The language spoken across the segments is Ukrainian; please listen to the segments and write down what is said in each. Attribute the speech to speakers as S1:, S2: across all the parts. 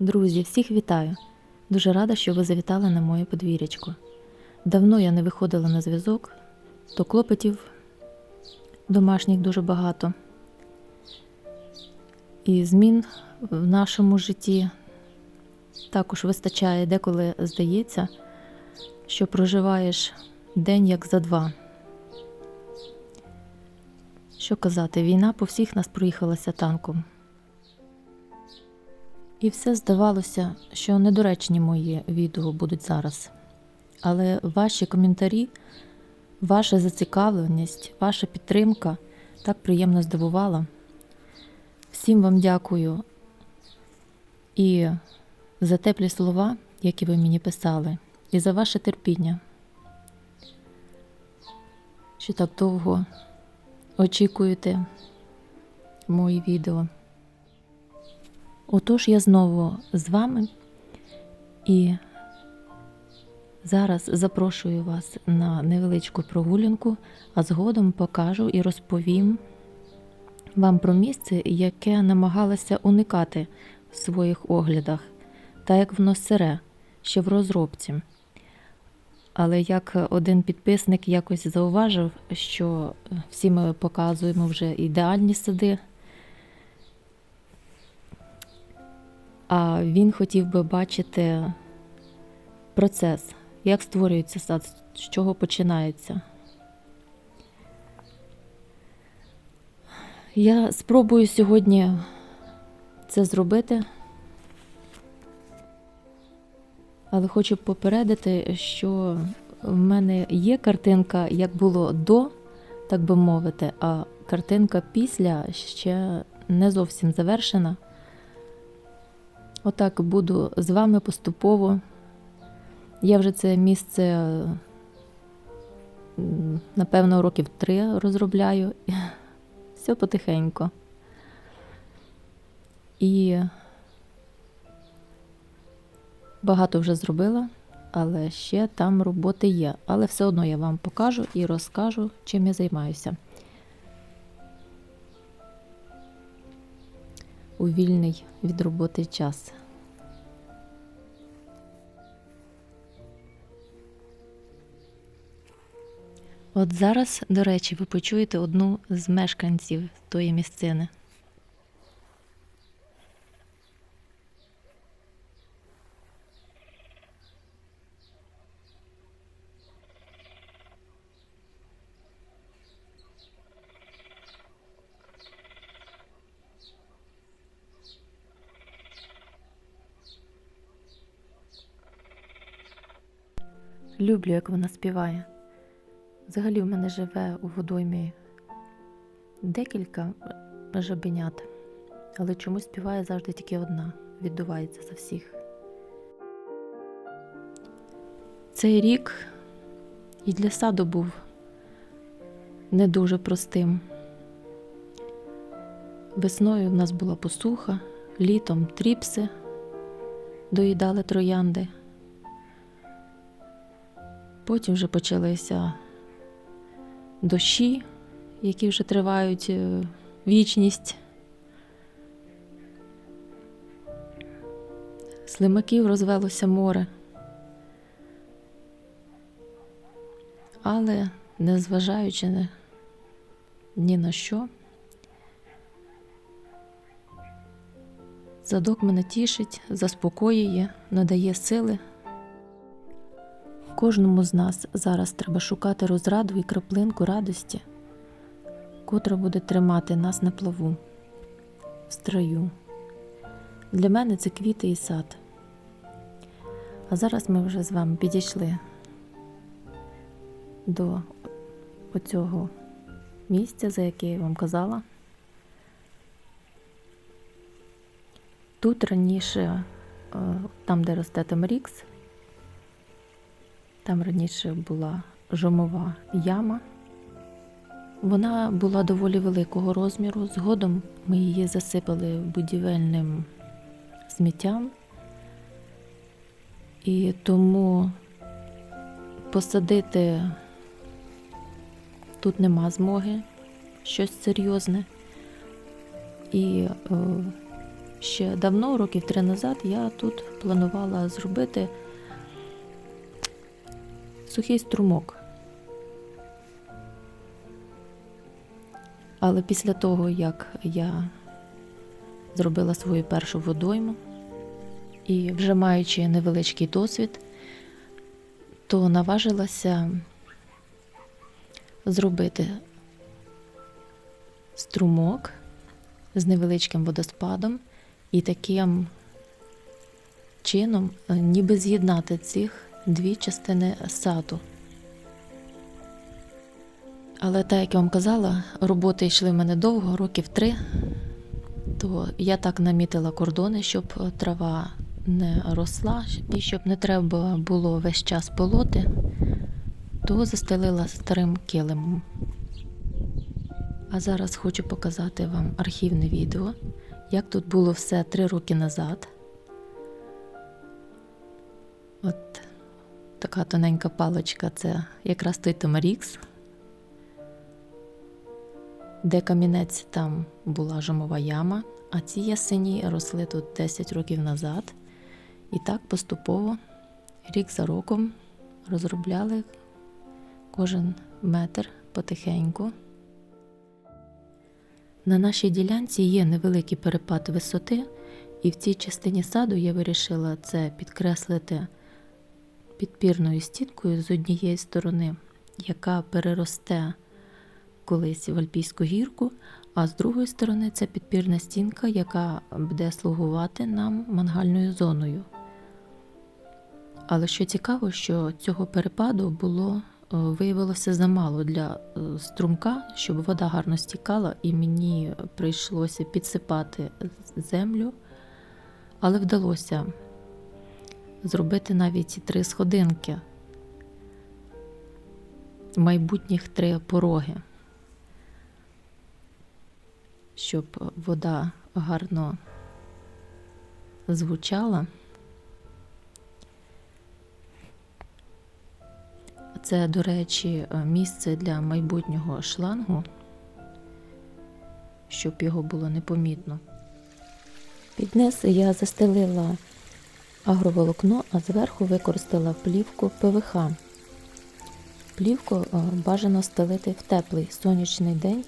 S1: Друзі, всіх вітаю! Дуже рада, що ви завітали на моє подвір'ячко. Давно я не виходила на зв'язок, то клопотів домашніх дуже багато. І змін в нашому житті також вистачає деколи здається, що проживаєш день як за два. Що казати, війна по всіх нас проїхалася танком. І все здавалося, що недоречні мої відео будуть зараз. Але ваші коментарі, ваша зацікавленість, ваша підтримка так приємно здивувала. Всім вам дякую і за теплі слова, які ви мені писали, і за ваше терпіння, що так довго очікуєте мої відео. Отож я знову з вами і зараз запрошую вас на невеличку прогулянку, а згодом покажу і розповім вам про місце, яке намагалася уникати в своїх оглядах, та як воно сире, ще в розробці. Але як один підписник якось зауважив, що всі ми показуємо вже ідеальні сади. А він хотів би бачити процес, як створюється сад, з чого починається. Я спробую сьогодні це зробити, але хочу попередити, що в мене є картинка, як було до, так би мовити, а картинка після ще не зовсім завершена. Отак буду з вами поступово. Я вже це місце, м, напевно, років три розробляю. Все потихеньку. І багато вже зробила, але ще там роботи є. Але все одно я вам покажу і розкажу, чим я займаюся. У вільний від роботи час. От зараз, до речі, ви почуєте одну з мешканців тої місцини. Люблю, як вона співає. Взагалі в мене живе у водоймі декілька жабенят, але чомусь співає завжди тільки одна, віддувається за всіх. Цей рік і для саду був не дуже простим. Весною в нас була посуха, літом тріпси доїдали троянди. Потім вже почалися дощі, які вже тривають е, вічність. Слимаків розвелося море. Але незважаючи ні- ні на що, задок мене тішить, заспокоює, надає сили. Кожному з нас зараз треба шукати розраду і краплинку радості, котра буде тримати нас на плаву, в строю. Для мене це квіти і сад. А зараз ми вже з вами підійшли до оцього місця, за яке я вам казала. Тут раніше, е, там, де росте Тамарікс, там раніше була жомова яма. Вона була доволі великого розміру. Згодом ми її засипали будівельним сміттям. І тому посадити тут нема змоги щось серйозне. І е, Ще давно, років три назад, я тут планувала зробити сухий струмок. Але після того, як я зробила свою першу водойму і вже маючи невеличкий досвід, то наважилася зробити струмок з невеличким водоспадом і таким чином е, ніби з'єднати цих дві частини саду. Але так, як я вам казала, роботи йшли в мене довго, років три, то я так намітила кордони, щоб трава не росла і щоб не треба було весь час полоти, то застелила старим килимом. А зараз хочу показати вам архівне відео, як тут було все три роки назад. От така тоненька паличка це якраз той Томарікс, де камінець там була жомова яма, а ці ясені росли тут 10 років назад. І так поступово, рік за роком, розробляли кожен метр потихеньку. На нашій ділянці є невеликий перепад висоти, і в цій частині саду я вирішила це підкреслити підпірною стінкою з однієї сторони, яка переросте колись в Альпійську гірку, а з другої сторони це підпірна стінка, яка буде слугувати нам мангальною зоною. Але що цікаво, що цього перепаду було е, виявилося замало для е, струмка, щоб вода гарно стікала, і мені прийшлося підсипати землю, але вдалося зробити навіть ці три сходинки, майбутніх три пороги, щоб вода гарно звучала. Це, до речі, місце для майбутнього шлангу, щоб його було непомітно. Під низ я застелила агроволокно, а зверху використала плівку ПВХ. Плівку е, бажано стелити в теплий сонячний день,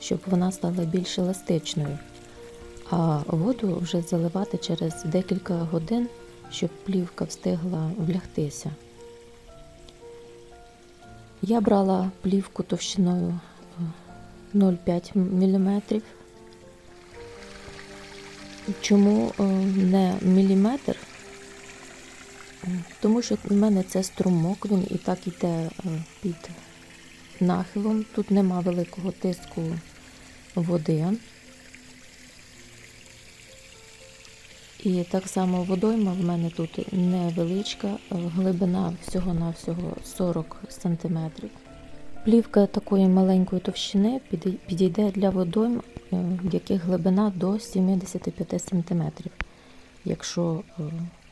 S1: щоб вона стала більш еластичною, а воду вже заливати через декілька годин, щоб плівка встигла влягтися. Я брала плівку товщиною е, 0,5 мм. Чому е, не міліметр? Е, Тому що в мене це струмок, він і так йде під нахилом. Тут нема великого тиску води. І так само водойма в мене тут невеличка, е, глибина всього-навсього 40 см. Плівка такої маленької товщини підійде для водойм, е, в яких глибина до 75 см. Якщо е,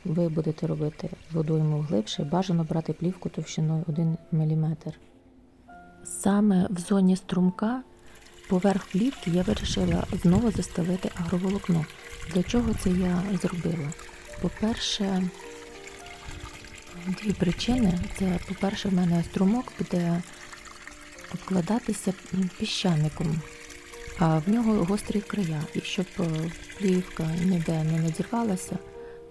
S1: ви будете робити водойму глибше, бажано брати плівку товщиною 1 мм. Саме в зоні струмка поверх плівки я вирішила знову застелити агроволокно. Для чого це я зробила? По-перше, дві причини. Це, по-перше, в мене струмок буде обкладатися піщаником, а в нього гострі края. І щоб е, плівка ніде не надірвалася,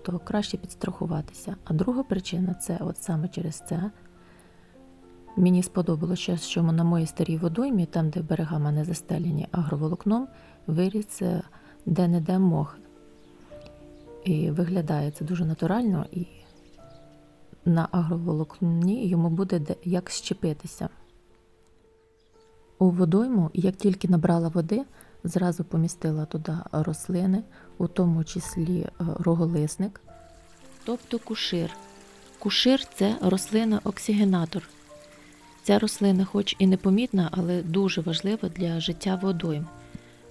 S1: то краще підстрахуватися. А друга причина це от саме через це. Мені сподобалося, що на моїй старій водоймі, там, де берега мене застелені агроволокном, виріс е, де-не-де мох. І виглядає це дуже натурально, і на агроволокні йому буде де- як щепитися. У водойму, як тільки набрала води, зразу помістила туди рослини, у тому числі е, роголисник, тобто кушир. Кушир це рослина-оксигенатор. Ця рослина, хоч і непомітна, але дуже важлива для життя водойм.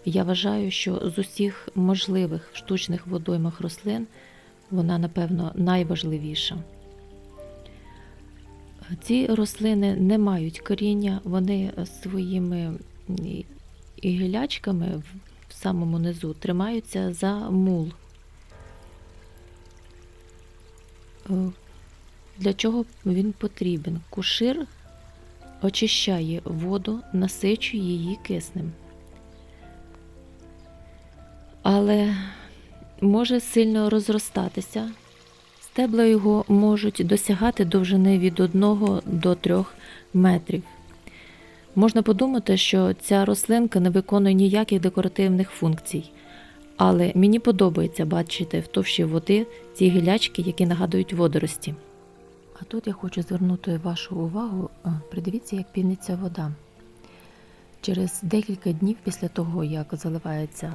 S1: Я вважаю, що з усіх можливих штучних водоймах рослин вона, напевно, найважливіша. Ці рослини не мають коріння, вони своїми і- гілячками в самому низу тримаються за мул. Е, Для чого він потрібен? Кушир очищає воду, насичує її киснем. Але може сильно розростатися. Стебла його можуть досягати довжини від 1 до 3 метрів. Можна подумати, що ця рослинка не виконує ніяких декоративних функцій, але мені подобається бачити в товщі води ці гілячки, які нагадують водорості. А тут я хочу звернути вашу увагу, придивіться, як піниться вода. Через декілька днів після того, як заливається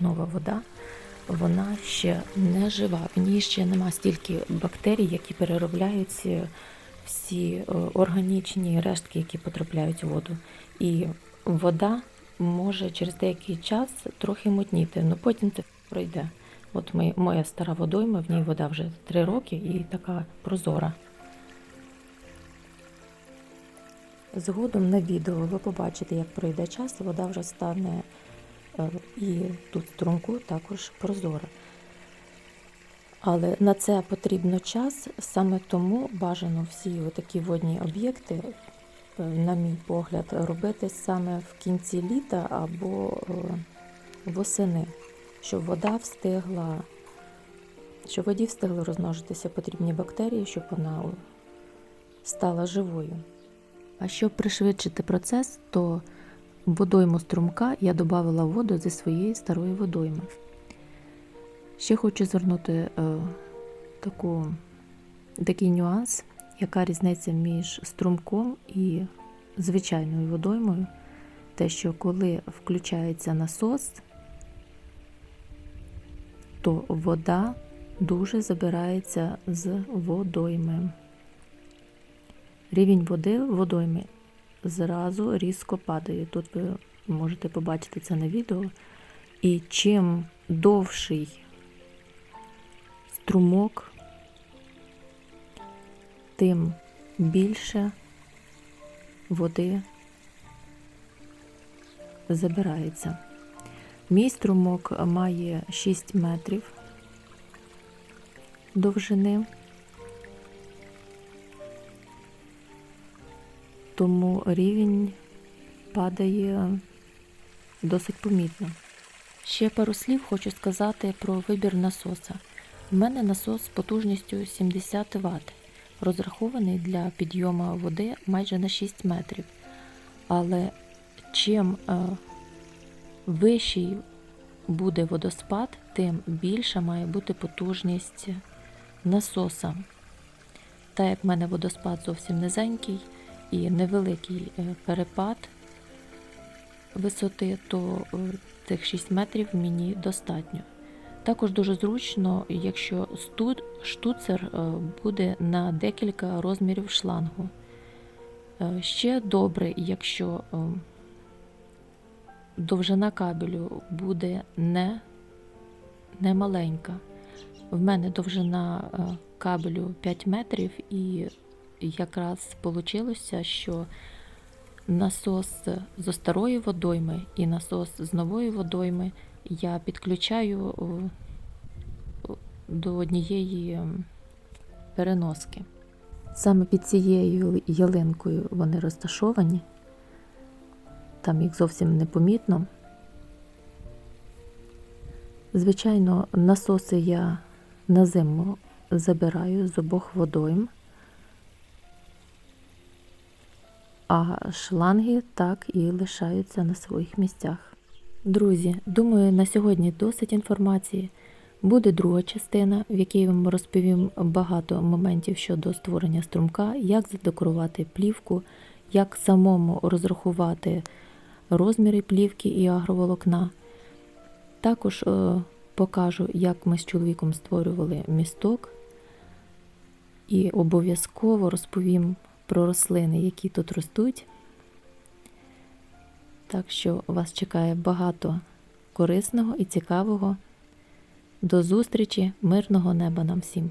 S1: нова вода, вона ще не жива. В ній ще нема стільки бактерій, які переробляють е, всі е, органічні рештки, які потрапляють в воду. І вода може через деякий час трохи мутніти, але потім це пройде. От ми, моя стара водойма, в ній вода вже три роки і така прозора. Згодом на відео ви побачите, як пройде час, вода вже стане е, і тут струмку також прозора. Але на це потрібно час, саме тому бажано всі такі водні об'єкти, е, на мій погляд, робити саме в кінці літа або е, восени, щоб вода встигла, щоб воді встигли розмножитися потрібні бактерії, щоб вона стала живою. А щоб пришвидшити процес, то водойму струмка я додавала воду зі своєї старої водойми. Ще хочу звернути е, таку, такий нюанс, яка різниця між струмком і звичайною водоймою. Те, що коли включається насос, то вода дуже забирається з водойми. Рівень води в водоймі зразу різко падає. Тут ви можете побачити це на відео. І чим довший струмок, тим більше води забирається. Мій струмок має 6 метрів довжини. тому рівень падає досить помітно. Ще пару слів хочу сказати про вибір насоса. У мене насос з потужністю 70 Вт, розрахований для підйому води майже на 6 метрів. Але чим е, вищий буде водоспад, тим більша має бути потужність насоса. Так як в мене водоспад зовсім низенький, і невеликий е, перепад висоти, то е, тих 6 метрів мені достатньо. Також дуже зручно, якщо штуцер е, буде на декілька розмірів шлангу. Ще добре, якщо довжина кабелю буде не, не маленька. В мене довжина кабелю 5 метрів і якраз вийшло, що насос зі старої водойми і насос з нової водойми я підключаю до однієї переноски. Саме під цією ялинкою вони розташовані, там їх зовсім непомітно. Звичайно, насоси я на зиму забираю з обох водойм. а шланги так і лишаються на своїх місцях. Друзі, думаю, на сьогодні досить інформації. Буде друга частина, в якій вам розповім багато моментів щодо створення струмка, як задекорувати плівку, як самому розрахувати розміри плівки і агроволокна. Також е, покажу, як ми з чоловіком створювали місток, і обов'язково розповім про рослини, які тут ростуть. Так що вас чекає багато корисного і цікавого. До зустрічі, мирного неба нам всім!